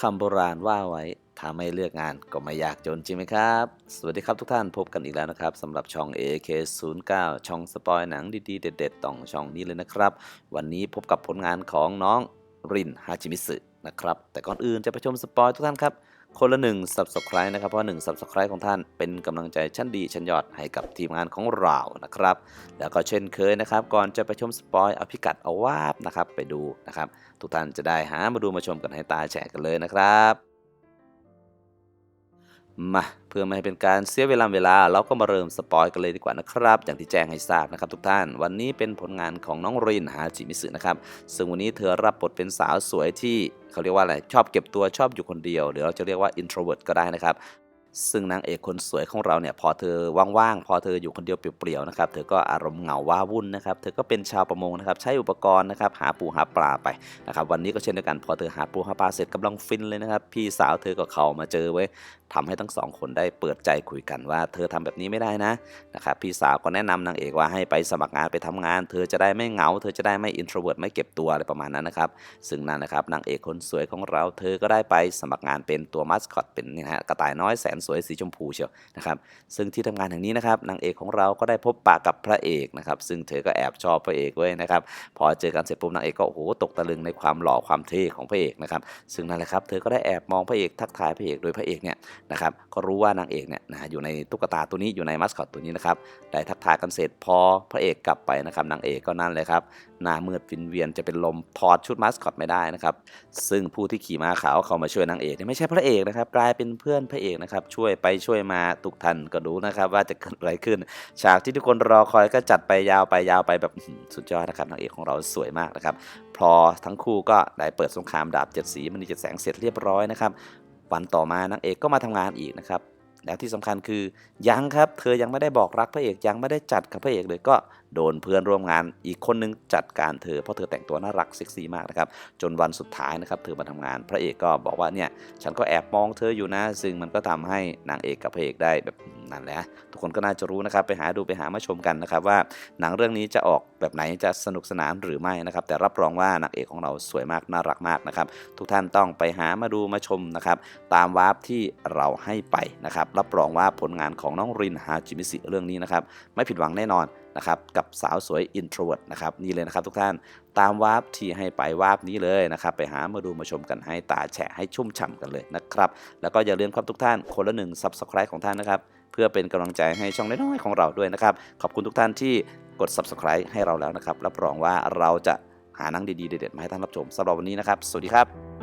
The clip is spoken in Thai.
คำโบราณว่าไว้ถ้าไม่เลือกงานก็ไม่อยากจนจริงไหมครับ สวัสดีครับทุกท่านพบกันอีกแล้วนะครับสำหรับช่อง AK09 ช่องสปอยหนังดีๆ เด็ดๆต้องช่องนี้เลยนะครับ วันนี้พบกับผลงานของน้องรินฮาจิมิสึนะครับ แต่ก่อนอื่นจะไปชมสปอยทุกท่านครับ คนละหนึ่ง subscribe นะครับ เพราะหนึ่ง subscribe ของท่านเป็นกำลังใจชั้นดีชั้นยอดให้กับทีมงานของเรานะครับ แล้วก็เช่นเคยนะครับ ก่อนจะไปชมสปอยเอาพิกัดเอาวาบนะครับไปดูนะครับ ทุกท่านจะได้หามาดูมาชมกันให้ตาแฉกันเลยนะครับ มาเพื่อไม่ให้เป็นการเสียเวลาเวลา เราก็มาเริ่มสปอยกันเลยดีกว่านะครับ อย่างที่แจ้งให้ทราบนะครับทุกท่าน วันนี้เป็นผลงานของน้องรินฮาจิมิสึนะครับ ซึ่งวันนี้เธอรับบทเป็นสาวสวยที่เขาเรียกว่าอะไร ชอบเก็บตัวชอบอยู่คนเดียวหรือเราจะเรียกว่า introvert ก็ได้นะครับซึ่งนางเอกคนสวยของเราเนี่ยพอเธอว่างๆพอเธออยู่คนเดียวเปลี่ยวๆนะครับเธอก็อารมณ์เหงาว้าวุ่นนะครับเธอก็เป็นชาวประมงนะครับใช้อุปกรณ์นะครับหาปูหาปลาไปนะครับวันนี้ก็เช่นเดียวกันพอเธอหาปูหาปลาเสร็จกำลังฟินเลยนะครับพี่สาวเธอก็เข้ามาเจอไว้ ทำให้ทั้งสองคนได้เปิดใจคุยกันว่า เธอทำแบบนี้ไม่ได้นะนะครับพี่สาวก็แนะนำนางเอกว่าให้ไปสมัครงานไปทำงาน เธอจะได้ไม่เหงา เธอจะได้ไม่ introvert ไม่เก็บตัวอะไรประมาณนั้นนะครับ ซึ่งนั่นนะครับนางเอกคนสวยของเรา เธอก็ได้ไปสมัครงานเป็นตัวมัสคอตเป็นนะฮะกระต่ายน้อยแสนสวยสีชมพูเชียวนะครับซึ่งที่ทำงานแห่งนี้นะครับนางเอกของเราก็ได้พบปะกับพระเอกนะครับซึ่งเธอก็แอบชอบพระเอกเว้ยนะครับพอเจอกันเสร็จปุ๊บนางเอกก็โอ้โหตกตะลึงในความหล่อความเท่ของพระเอกนะครับซึ่งนั่นแหละครับเธอก็ได้แอบมองพระเอกทักทายพระเอกโดยพระเอกเนี่ยนะครับก็รู้ว่านางเอกเนี่ยนะอยู่ในตุ๊กตาตัวนี้อยู่ในมัสคอตตัวนี้นะครับได้ทักทายกันเสร็จพอพระเอกกลับไปนะครับนางเอกก็นั่นเลยครับหน้ามืดฟินเวียนจะเป็นลมถอดชุดมาสคอตไม่ได้นะครับซึ่งผู้ที่ขี่ม้าขาวเข้ามาช่วยนางเอกไม่ใช่พระเอกนะครับกลายเป็นเพื่อนพระเอกนะครับช่วยไปช่วยมาทุกท่านก็ดูนะครับว่าจะเกิดอะไรขึ้น ฉากที่ทุกคนรอคอยก็จัดไปยาวไปยาวไปแบบสุดยอดนะครับนางเอกของเราสวยมากนะครับพอทั้งคู่ก็ได้เปิดสงครามดาบเจ็ดสีมันนีเจ็ดแสงเสร็จเรียบร้อยนะครับ วันต่อมานางเอกก็มาทำงานอีกนะครับ แล้วที่สำคัญคือยังครับ เธอยังไม่ได้บอกรักพระเอกยังไม่ได้จัดกับพระเอกเลยก็โดนเพื่อนร่วมงานอีกคนนึงจัดการเธอเพราะเธอแต่งตัวน่ารักเซ็กซี่มากนะครับจนวันสุดท้ายนะครับเธอมาทำงานพระเอกก็บอกว่าเนี่ยฉันก็แอบมองเธออยู่นะซึ่งมันก็ทำให้นางเอกกับพระเอกได้แบบ นั่นแหละทุกคนก็น่าจะรู้นะครับไปหาดูไปหามาชมกันนะครับว่าหนังเรื่องนี้จะออกแบบไหนจะสนุกสนานหรือไม่นะครับ แต่รับรองว่านางเอกของเราสวยมากน่ารักมากนะครับ ทุกท่านต้องไปหามาดูมาชมนะครับ ตามวาร์ปที่เราให้ไปนะครับ รับรองว่าผลงานของน้องรินฮาจิมิสิเรื่องนี้นะครับ ไม่ผิดหวังแน่นอนนะครับกับสาวสวยอินโทรเวิร์ดนะครับนี่เลยนะครับทุกท่านตามวาร์ปที่ให้ไปวาร์ปนี้เลยนะครับ ไปหามาดูมาชมกันให้ตาแฉะให้ชุ่มฉ่ำกันเลยนะครับ แล้วก็อย่าลืมครับทุกท่านคนละหนึ่ง subscribe ของท่านนะครับ เพื่อเป็นกำลังใจให้ช่องน้อยๆของเราด้วยนะครับ ขอบคุณทุกท่านที่กด subscribe ให้เราแล้วนะครับรับรองว่าเราจะหานังดีๆเด็ดๆมาให้ท่านรับชมสำหรับวันนี้นะครับ สวัสดีครับ